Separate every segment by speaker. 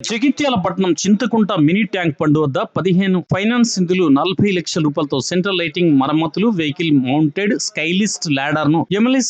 Speaker 1: జగిత్యాల పట్టణం Chintakunta mini tank పండు వద్ద పదిహేను ఫైనాన్స్ నిధులు నలభై లక్షల రూపాయలతో సెంట్రల్ లైటింగ్ మరమ్మతులు వెహికల్ మౌంటెడ్ స్కైలిస్ట్ లాడర్ను ఎమ్మెల్యే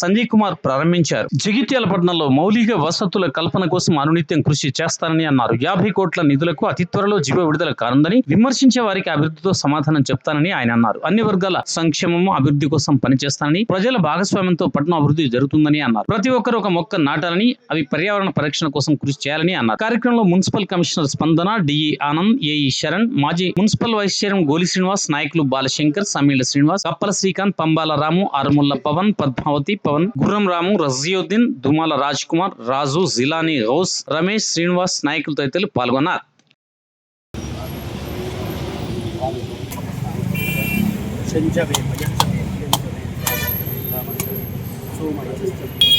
Speaker 1: సంజయ్ కుమార్ ప్రారంభించారు. జగిత్యాల పట్టణంలో మౌలిక వసతుల కల్పన కోసం అనునిత్యం కృషి చేస్తానని అన్నారు. యాభై కోట్ల నిధులకు అతి త్వరలో జీవ విడుదల కానుందని విమర్శించే వారికి అభివృద్ధితో సమాధానం చెప్తానని ఆయన అన్నారు. అన్ని వర్గాల సంక్షేమము అభివృద్ధి కోసం పనిచేస్తానని ప్రజల భాగస్వామ్యంతో పట్టణ అభివృద్ధి జరుగుతుందని అన్నారు. ప్రతి ఒక్కరు ఒక మొక్క నాటాలని అవి పర్యావరణ పరిరక్షణ కోసం కృషి చేయాలని అన్నారు. కార్యక్రమంలో municipal commissioner Spandana DE Anand AE Sharan మాజీ మున్సిపల్ వైస్ చైర్మన్ గోలి శ్రీనివాస్ నాయకులు బాలశంకర్ సమీల శ్రీనివాస్ కప్పల శ్రీకాంత్ పంబాల రాము ఆరుముల్ల పవన్ పద్మావతి పవన్ గుర్రం రాము రజియుద్దీన్ దుమాల రాజ్ కుమార్ రాజు జిలానీ గౌస్ రమేష్ శ్రీనివాస్ నాయకులు తదితరులు పాల్గొన్నారు.
Speaker 2: చెంచవే మయచ్చవే సోమయస్తం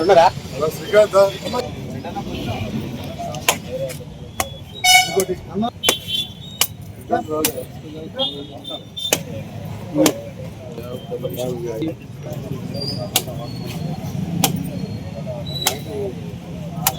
Speaker 2: ఉన్నారా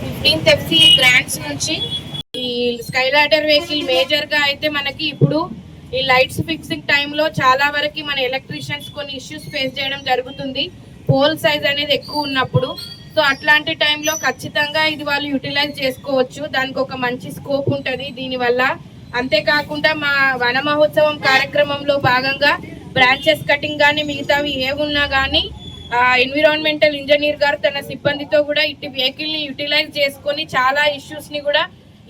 Speaker 3: ఫిఫ్టీన్త్ ఎఫ్సి గ్రాంట్స్ నుంచి ఈ స్కై లాడర్ వెహికల్ మేజర్గా అయితే మనకి ఇప్పుడు ఈ లైట్స్ ఫిక్సింగ్ టైంలో చాలా వరకు మన ఎలక్ట్రీషియన్స్ కొన్ని ఇష్యూస్ ఫేస్ చేయడం జరుగుతుంది. పోల్ సైజ్ అనేది ఎక్కువ ఉన్నప్పుడు. సో అట్లాంటి టైంలో ఖచ్చితంగా ఇది వాళ్ళు యూటిలైజ్ చేసుకోవచ్చు. దానికి ఒక మంచి స్కోప్ ఉంటుంది. దీనివల్ల అంతేకాకుండా మా వన మహోత్సవం కార్యక్రమంలో భాగంగా బ్రాంచెస్ కటింగ్ కానీ మిగతావి ఏమున్నా కానీ ఎన్విరాన్మెంటల్ ఇంజనీర్ గారు తన సిబ్బందితో కూడా ఇటు వెహికల్ని యూటిలైజ్ చేసుకొని చాలా ఇష్యూస్ని కూడా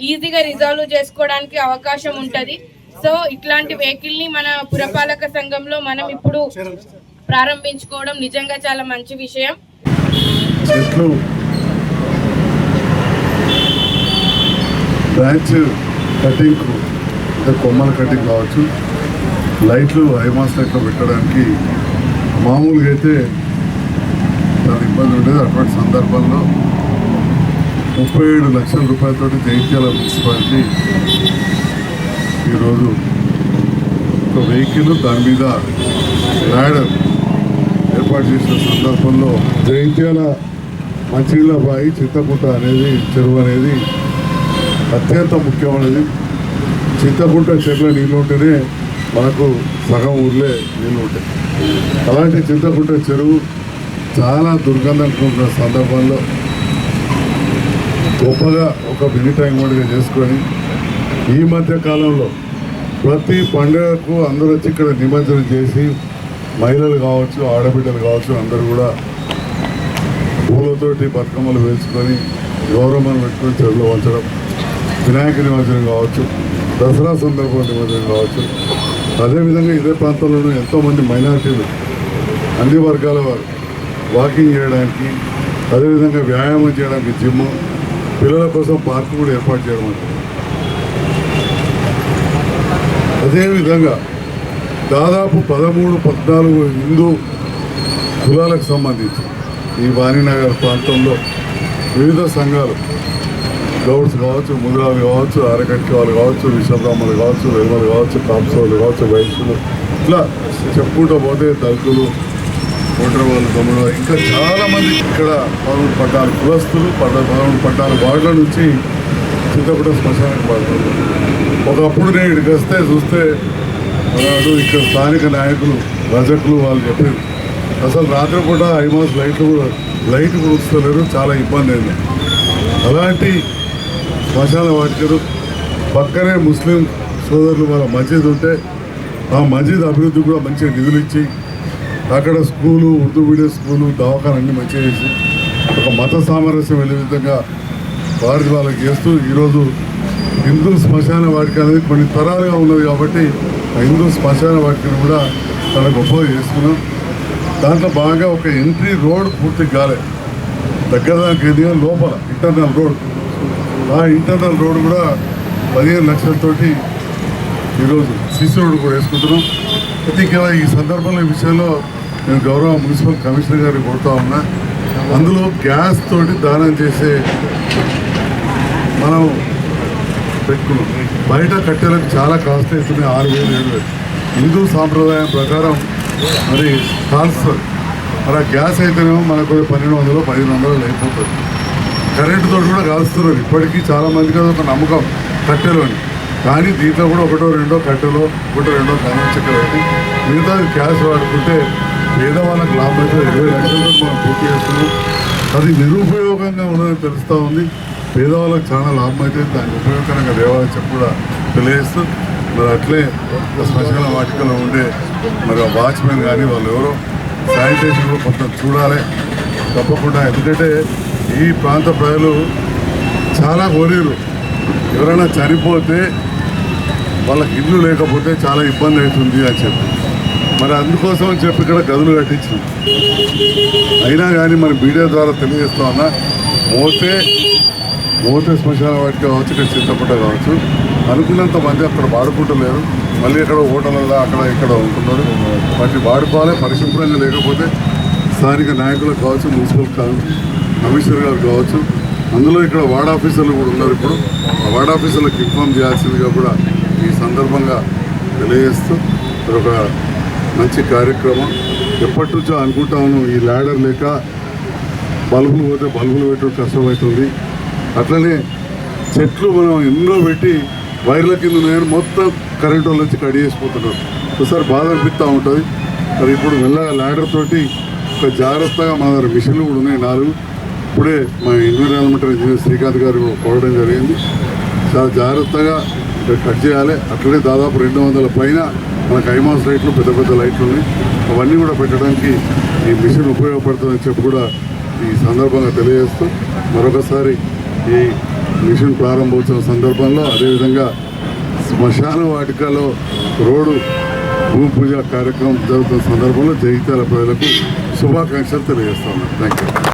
Speaker 3: ఈజీగా రిజాల్వ్ చేసుకోవడానికి అవకాశం ఉంటుంది. సో ఇట్లాంటి వెహికల్ని మన పురపాలక సంఘంలో మనం ఇప్పుడు ప్రారంభించుకోవడం నిజంగా చాలా మంచి విషయం.
Speaker 4: చెట్లు. బ్రాంచ్ కటింగ్ కొమ్మల కటింగ్ కావచ్చు. లైట్లు హైమాస్ లైట్లో పెట్టడానికి మామూలుగా అయితే చాలా ఇబ్బంది ఉండేది. అటువంటి సందర్భంలో ముప్పై ఏడు లక్షల రూపాయలతో జైత్యాల మున్సిపాలిటీ ఈరోజు ఒక వెహికల్ దాని మీద ల్యాడర్ ఏర్పాటు చేసిన సందర్భంలో జైత్యాల మంచినీళ్ళ బాయి చింతకుంట అనేది చెరువు అనేది అత్యంత ముఖ్యమైనది. చింతకుంట చెట్ల నీళ్ళు ఉంటేనే మనకు సగం ఊర్లే నీళ్ళు ఉంటాయి అలాంటి చింతకుంట చెరువు చాలా దుర్గంధం సందర్భంలో గొప్పగా ఒక మినీ ట్యాంక్ చేసుకొని ఈ మధ్య కాలంలో ప్రతి పండుగకు అందరూ వచ్చి ఇక్కడ నిమజ్జనం చేసి మహిళలు కావచ్చు ఆడబిడ్డలు కావచ్చు అందరూ కూడా పూలతోటి బతుకమ్మలు వేసుకొని గౌరమ్మను పెట్టుకొని చెరువులో ఉంచడం వినాయక నిమజ్జనం కావచ్చు దసరా సందర్భం నిమజ్జనం కావచ్చు అదేవిధంగా ఇదే ప్రాంతంలోనూ ఎంతోమంది మైనార్టీలు అన్ని వర్గాల వారు వాకింగ్ చేయడానికి అదేవిధంగా వ్యాయామం చేయడానికి జిమ్ పిల్లల కోసం పార్క్ కూడా ఏర్పాటు చేయడం అదేవిధంగా దాదాపు పదమూడు పద్నాలుగు హిందూ కులాలకు సంబంధించి ఈ వాణినగర్ ప్రాంతంలో వివిధ సంఘాలు గౌడ్స్ కావచ్చు ముద్రాలు కావచ్చు అరకట్టి వాళ్ళు కావచ్చు విశ్వబ్రాహ్మణులు కావచ్చు వెలుమలు కావచ్చు కాంసోలు కావచ్చు వైశ్యులు. ఇట్లా చెప్పుకుంటూ పోతే దళితులు ఓటర్ వాళ్ళు తమ్ముడు ఇంకా చాలామంది ఇక్కడ పదమూడు పట్టాలు కులస్తులు పద పదమూడు పట్టాలు వార్డుల నుంచి చింతపూట శ్మశానానికి పడుతుంది ఒకప్పుడు నేను ఇక్కడికి వస్తే చూస్తే అటు ఇక్కడ స్థానిక నాయకులు రజకులు వాళ్ళు చెప్పారు అసలు రాత్రిపూట ఐమాస్ లైట్లు కూడా లైట్ కూడా చాలా ఇబ్బంది అయింది. అలాంటి శ్మశాన వాటికలు పక్కనే ముస్లిం సోదరులు వాళ్ళ మసీద్ ఉంటే ఆ మసీద్ అభివృద్ధి కూడా మంచిగా నిధులు ఇచ్చి అక్కడ స్కూలు ఉర్దూ మీడియం స్కూలు దవాఖాన అన్ని మంచిగా చేసి ఒక మత సామరస్యం వెళ్ళే విధంగా వారి వాళ్ళకి చేస్తూ ఈరోజు హిందూ శ్మశాన వాటిక అనేది కొన్ని తరాలుగా ఉన్నది కాబట్టి ఆ హిందూ శ్మశాన వాటికను కూడా చాలా గొప్పగా చేసుకున్నాం. దాంట్లో బాగా ఒక ఎంట్రీ రోడ్ పూర్తి కాలే. దగ్గర దానికి ఎదిగా లోపల ఇంటర్నల్ రోడ్. ఆ ఇంటర్నల్ రోడ్ కూడా పదిహేను లక్షలతోటి ఈరోజు సిసి రోడ్ కూడా వేసుకుంటున్నాం. అయితే ఇక్కడ ఈ సందర్భంలో ఈ విషయంలో నేను గౌరవ మున్సిపల్ కమిషనర్ గారికి కొడుతూ ఉన్నా. అందులో గ్యాస్ తోటి దానం చేసే మనం పెట్టుకున్నాం. బయట కట్టెలకు చాలా కాస్ట్ అవుతున్నాయి ఆరు వేలు ఏడు వేలు. హిందూ సాంప్రదాయం ప్రకారం మరి కాల్స్ మరి గ్యాస్ అయితేనేమో మనకు పన్నెండు వందలు పదిహేను వందలు అయిపోతుంది. కరెంటుతో కూడా కాలుస్తున్నారు. ఇప్పటికీ చాలామందికి అది ఒక నమ్మకం కట్టెలు అని కానీ దీంట్లో కూడా ఒకటో రెండో కట్టెలు ఒకటో రెండో కాలం చెక్క పెట్టి మిగతా గ్యాస్ వాడుకుంటే పేదవాళ్ళకి లాభం అయితే ఇరవై లక్షలతో మనం పూర్తి చేస్తున్నాం. అది నిరుపయోగంగా ఉన్నదని తెలుస్తూ ఉంది. పేదవాళ్ళకి చాలా లాభం అయితే దానికి ఉపయోగకరంగా దేవాలయం చెప్పి కూడా తెలియజేస్తూ మరి అట్లే శ్మశాన వాటికలో ఉండే మరి ఆ వాచ్మెన్ కానీ వాళ్ళు ఎవరో శానిటేషన్ కూడా కొంత చూడాలి. తప్పకుండా ఎందుకంటే ఈ ప్రాంత ప్రజలు చాలా కోరేరు ఎవరైనా చనిపోతే వాళ్ళకి ఇల్లు లేకపోతే చాలా ఇబ్బంది అవుతుంది అని చెప్పి. మరి అందుకోసం అని చెప్పి ఇక్కడ గదులు కట్టించాం అయినా కానీ మన మీడియా ద్వారా తెలియజేస్తా ఉన్నా మోతే మోతే శ్మశాన వాటికి కావచ్చు ఇక్కడ చింతపడ్డ కావచ్చు అనుకున్నంత మంది అక్కడ వాడుకుంటలేరు. మళ్ళీ ఇక్కడ హోటళ్ళలో అక్కడ ఇక్కడ ఉంటున్నారు. వాటిని వాడుకోవాలి పరిశుభ్రంగా లేకపోతే స్థానిక నాయకులకు కావచ్చు మున్సిపల్ కావచ్చు కమిషనర్ గారు కావచ్చు. అందులో ఇక్కడ వార్డ్ ఆఫీసర్లు కూడా ఉన్నారు ఇప్పుడు. ఆ వార్డ్ ఆఫీసర్లకు ఇన్ఫామ్ చేయాల్సిందిగా కూడా ఈ సందర్భంగా తెలియజేస్తూ ఇది ఒక మంచి కార్యక్రమం. ఎప్పటి నుంచో అనుకుంటా ఉన్నాం ఈ ల్యాడర్ లేక బల్బులు పోతే బల్బులు పెట్టడం కష్టమవుతుంది అట్లనే చెట్లు మనం ఎన్నో పెట్టి వైర్ల కింద నేను మొత్తం కరెంటు వాళ్ళు వచ్చి కడి చేసిపోతున్నారు ఒకసారి బాధ అనిపిస్తూ ఉంటుంది. మరి ఇప్పుడు మెల్లగా ల్యాడర్ తోటి ఒక జాగ్రత్తగా మన దగ్గర మిషన్లు కూడా ఉన్నాయి నాలుగు. అప్పుడే మా ఎన్విరాన్మెంటల్ ఇంజనీర్ శ్రీకాంత్ గారు కోరడం జరిగింది. చాలా జాగ్రత్తగా కట్ చేయాలి. అట్లనే దాదాపు రెండు వందల పైన మనకు ఐమాస్ లైట్లు పెద్ద పెద్ద లైట్లు ఉన్నాయి. అవన్నీ కూడా పెట్టడానికి ఈ మిషన్ ఉపయోగపడుతుందని చెప్పి కూడా ఈ సందర్భంగా తెలియజేస్తూ మరొకసారి ఈ మిషన్ ప్రారంభోత్సవం సందర్భంలో అదేవిధంగా శ్మశాన వాటికలో రోడ్డు భూమి పూజ కార్యక్రమం జరుగుతున్న సందర్భంలో జగిత్యాల ప్రజలకు శుభాకాంక్షలు తెలియజేస్తా ఉన్నాను థ్యాంక్ యూ